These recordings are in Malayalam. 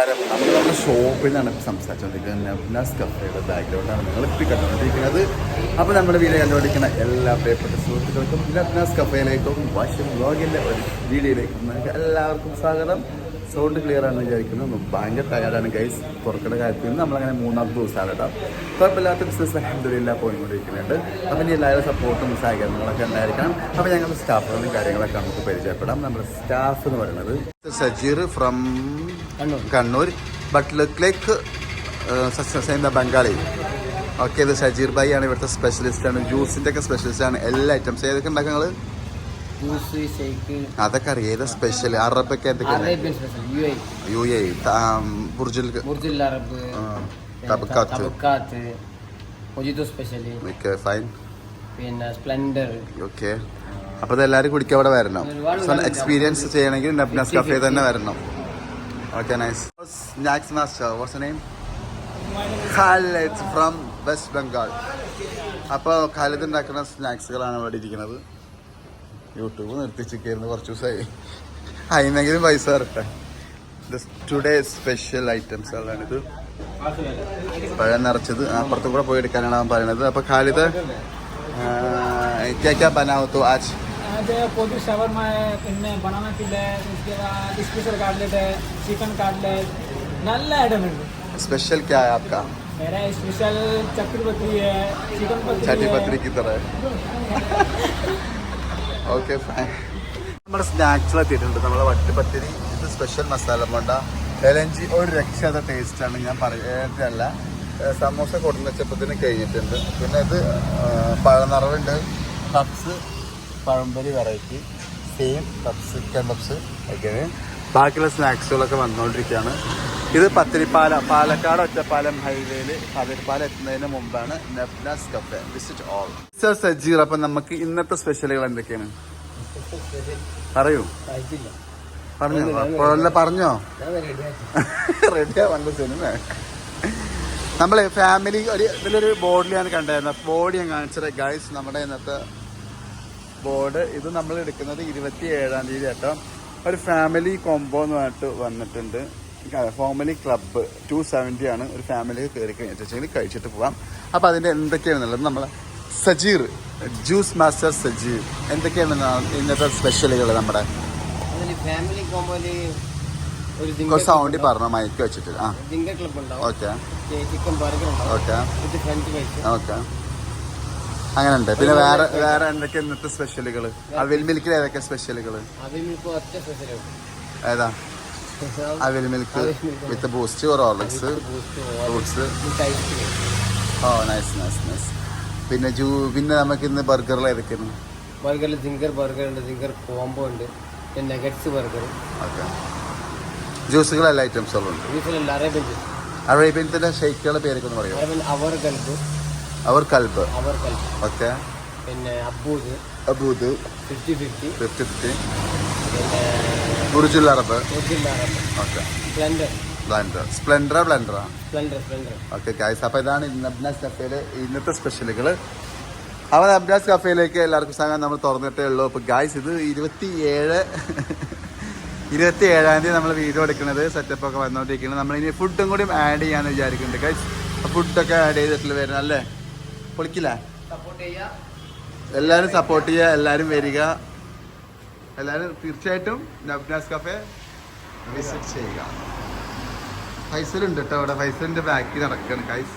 നമ്മൾ നമ്മുടെ ഷോപ്പിൽ സംസാരിച്ചുകൊണ്ടിരിക്കുന്നത് നബ്നാസ് കഫേയുടെ ബാക്ക്ഗ്രൗണ്ടാണ് നിങ്ങൾ ഇപ്പോൾ കണ്ടുകൊണ്ടിരിക്കുന്നത്. അപ്പോൾ നമ്മുടെ വീഡിയോ കണ്ടുകൊണ്ടിരിക്കുന്ന എല്ലാ പ്രിയപ്പെട്ട സുഹൃത്തുക്കൾക്കും നബ്നാസ് കഫേയിലേക്കും വാഷിംഗ് ബ്ലോഗിന്റെ ഒരു വീഡിയോയിലേക്കും നിങ്ങൾക്ക് എല്ലാവർക്കും സ്വാഗതം. സൗണ്ട് ക്ലിയർ ആണെന്ന് വിചാരിക്കുന്നു. ഭയങ്കര ടയർഡാണ് ഗൈസ് പുറക്കുന്ന കാര്യത്തിൽ നിന്ന് നമ്മളങ്ങനെ മൂന്നാമത്തെ ദിവസമാണ് കേട്ടോ കുഴപ്പമില്ലാത്ത ബിസിനസ് അഹമ്മദില്ല പോയിക്കൊണ്ടിരിക്കുന്നുണ്ട്. അപ്പം ഇനി എല്ലാവരും സപ്പോർട്ടും സഹകരണങ്ങളൊക്കെ ഉണ്ടായിരിക്കണം. അപ്പം ഞങ്ങളുടെ സ്റ്റാഫുകളും കാര്യങ്ങളൊക്കെ നമുക്ക് പരിചയപ്പെടാം. നമ്മുടെ സ്റ്റാഫ് എന്ന് പറയുന്നത് Sajeer from Kannur. But look like same the Bengali. Okay ഇത് സജീർ ഭായി ആണ്. ഇവിടുത്തെ സ്പെഷ്യലിസ്റ്റ് ആണ്. ജ്യൂസിന്റെ ഒക്കെ സ്പെഷ്യലിസ്റ്റ് ആണ്. എല്ലാ ഐറ്റംസ് ഏതൊക്കെ ഷേക്ക് അതൊക്കെ അറിയാം. ഏതാ സ്പെഷ്യൽ അറബൊക്കെ എന്തൊക്കെയാണ് യു എ ബുർജിൽ ബുർജുൽ അറബ് തബക്കാത്ത്. ഓക്കെ ഫൈൻ പിന്നെ സ്പ്ലെൻഡർ. ഓക്കെ. അപ്പോൾ ഇതെല്ലാവരും കുടിക്കാൻ അവിടെ വരണം. എക്സ്പീരിയൻസ് ചെയ്യണമെങ്കിൽ നബ്നാസ് കഫേ തന്നെ വരണം. Okay nice snacks master what's name Khalid from West Bengal അപ്പോൾ ഖാലിദ് ഉണ്ടാക്കുന്ന സ്നാക്സുകളാണ് ഇവിടെ ഇരിക്കുന്നത്. യൂട്യൂബ് നിർത്തിച്ചിരിക്കുന്നു കുറച്ച് ദിവസമായി അതിനെങ്കിലും പൈസ തരട്ടെ ടുഡേ സ്പെഷ്യൽ ഐറ്റംസുകളാണിത് പഴം നിറച്ചത് അപ്പുറത്ത് കൂടെ പോയി എടുക്കാനാണ് അവൻ പറയുന്നത് അപ്പോൾ ഖാലിദ് क्या क्या बनाओ तो आज आज पोटी शवरमा है പിന്നെ ബനാന കില്ല उसके बाद स्पेशल कटलेट है चिकन कटलेट നല്ല ഐറ്റം ഉണ്ട് स्पेशल क्या है आपका मेरा स्पेशल चक्र पत्री है चिकन पत्री छठी है पत्री की तरह ഓക്കെ ഫൈൻ നമ്മുടെ സ്നാക്സിൽ എത്തിയിട്ടുണ്ട്. നമ്മളെ വട്ടുപത്തിരി ഇത് സ്പെഷ്യൽ മസാല പോണ്ട. എലഞ്ചി ഒരു രക്ഷാത ടേസ്റ്റാണ് ഞാൻ പറയുന്നതല്ല സമോസ കൊടുന്ന് വെച്ചപ്പത്തിന് കഴിഞ്ഞിട്ടുണ്ട്. പിന്നെ ഇത് പഴനിറവുണ്ട്. പപ്സ് പഴംപൊരി variety same puffs chicken puffs ഒക്കെ ബാക്കിയുള്ള സ്നാക്സുകളൊക്കെ വന്നുകൊണ്ടിരിക്കുകയാണ് ഇത് പത്തിരിപ്പാല പാലക്കാട് ഒറ്റപ്പാലം ഹൈവേയിൽ പതിരിപ്പാലം എത്തുന്നതിന് മുമ്പാണ് Nefnas cafe. Visit all sir Sajeer അപ്പം നമുക്ക് ഇന്നത്തെ സ്പെഷ്യലുകൾ എന്തൊക്കെയാണ്? പറയൂ. പറഞ്ഞോ. പറഞ്ഞോ? റെഡിയാ സിനിമ നമ്മളെ ഫാമിലി ഒരു ഇതിലൊരു ബോർഡിൽ ഞാൻ കണ്ടായിരുന്നു. ബോർഡ് ഞാൻ കാണിച്ചത്. ഗൈസ് നമ്മുടെ ഇന്നത്തെ ബോർഡ് ഇത് നമ്മൾ എടുക്കുന്നത് ഇരുപത്തി ഏഴാം തീയതി കേട്ടോ. ഒരു ഫാമിലി കോംബോ എന്ന് പറഞ്ഞിട്ട് വന്നിട്ടുണ്ട്. ഫാമിലി ക്ലബ്ബ് ടു സെവന്റി ആണ് ഒരു ഫാമിലി കയറി കഴിഞ്ഞിട്ടുണ്ടെങ്കിൽ കഴിച്ചിട്ട് പോവാം. അപ്പോൾ അതിന്റെ എന്തൊക്കെയാണെന്നുള്ളത് നമ്മൾ സജീർ ജ്യൂസ് മാസ്റ്റർ സജീർ എന്തൊക്കെയാണെന്നാണ് ഇന്നത്തെ സ്പെഷ്യലുകൾ നമ്മുടെ? സൗണ്ടി ഫാമിലി ഒരു പറഞ്ഞോ? മൈക്ക് വെച്ചിട്ട്. ആ. ക്ലബ് ഉണ്ടാവും. ഓക്കെ ചിക്കൻ ബർഗർ ഉണ്ടാവും. ഓക്കെ ഇത് ഫ്രഞ്ച് ഫ്രൈസ് ഓക്കെ അങ്ങനെ ഉണ്ട് പിന്നെ വേറെ വേറെ എന്തൊക്കെ ഇന്നത്തെ സ്പെഷ്യലുകൾ അവിൽ മിൽക്കിൽ ഏതൊക്കെ സ്പെഷ്യലുകൾ ഒറ്റ സ്പെഷ്യൽ ഏതാ? അവിൽ milk with Boost or Horlicks fruits oh nice nice nice പിന്നെ ജൂ പിന്നെ നമുക്ക് ഇന്ന് ബർഗറിൽ ഏതൊക്കെയാണ്? ബർഗറിൽ ജിങ്കർ ബർഗർ ഉണ്ട് ജിങ്കർ കോംബോ ഉണ്ട്. പിന്നെ നെഗറ്റ്സ് ബർഗർ ഓക്കെ. ജ്യൂസുകൾ എല്ലാ ഐറ്റംസുകളും ഉണ്ട് വീട്ടിലുള്ള അറേബ്യൻ ജ്യൂസ് അറേബ്യൻസിന്റെ ഷെയ്ക്കുകളുടെ പേരൊക്കെ ഒന്ന് പറയും അറേബ്യൻ അവർ കൽബ് അവർ കൽബ് അവർ കൽബ് ഓക്കെ. പിന്നെ അബൂദ്. അബൂദ്. ഫിഫ്റ്റി ഫിഫ്റ്റി ഫിഫ്റ്റി ഫിഫ്റ്റി പിന്നെ മുജിൽ അറബ് ഓക്കെ. ബ്ലെൻഡർ സ്പ്ലെൻഡറാ ബ്ലെൻഡറാ ഓക്കെ അപ്പോൾ ഇതാണ് കഫേയിലെ ഇന്നത്തെ സ്പെഷ്യലുകൾ അപ്പോൾ അബ്നാസ് കഫേയിലേക്ക് എല്ലാവർക്കും സ്വാഗതം. നമ്മൾ തുറന്നിട്ടേ ഉള്ളൂ. അപ്പോൾ ഗായ്സ് ഇത് ഇരുപത്തി ഏഴ് ഇരുപത്തി ഏഴാം തീയതി നമ്മൾ വീഡിയോ എടുക്കുന്നത് സെറ്റപ്പ് ഒക്കെ വന്നുകൊണ്ടിരിക്കുന്നത് നമ്മൾ ഇനി ഫുഡും കൂടി ആഡ് ചെയ്യാന്ന് വിചാരിക്കുന്നുണ്ട് ഗൈസ് ഫുഡൊക്കെ ആഡ് ചെയ്തിട്ടുള്ള വരുന്നത് അല്ലേ? പൊളിക്കില്ല? എല്ലാവരും സപ്പോർട്ട് ചെയ്യുക എല്ലാവരും വരിക. എല്ലാവരും തീർച്ചയായിട്ടും നബ്നാസ് കഫേ വിസിറ്റ് ചെയ്യുക. ഫൈസലുണ്ട് കേട്ടോ അവിടെ. ഫൈസലിന്റെ ബാക്കിൽ നടക്കുകയാണ് ഗൈസ്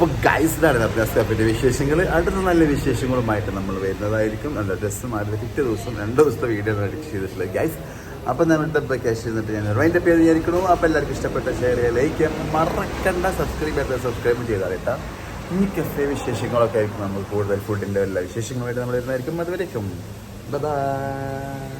അപ്പോൾ ഗൈസ് ഇതാണ് നബ്നാസ് കഫേന്റെ വിശേഷങ്ങൾ അടുത്ത നല്ല വിശേഷങ്ങളുമായിട്ട് നമ്മൾ വരുന്നതായിരിക്കും. നല്ല ഡ്രസ്സ് മാറി പിറ്റേ ദിവസം രണ്ട് ദിവസത്തെ വീഡിയോ എഡിറ്റ് ചെയ്തിട്ടുള്ളത് ഗൈസ് അപ്പം നമ്മുടെ ക്യാഷ് ചെയ്തിട്ട് ഞാൻ റൈന്റെ പേര് വിചാരിക്കണു അപ്പോൾ എല്ലാവർക്കും ഇഷ്ടപ്പെട്ട ഷെയർ ചെയ്യുക ലൈക്ക് മറക്കണ്ട സബ്സ്ക്രൈബ് ചെയ്യാത്ത സബ്സ്ക്രൈബ് ചെയ്താൽ കേട്ടോ. ഈ കഫേ വിശേഷങ്ങളൊക്കെ ആയിരിക്കും നമ്മൾ കൂടുതൽ ഫുഡിന്റെ എല്ലാ വിശേഷങ്ങളുമായിട്ട് നമ്മൾ വരുന്നതായിരിക്കും. അതുവരേക്കും. ബൈ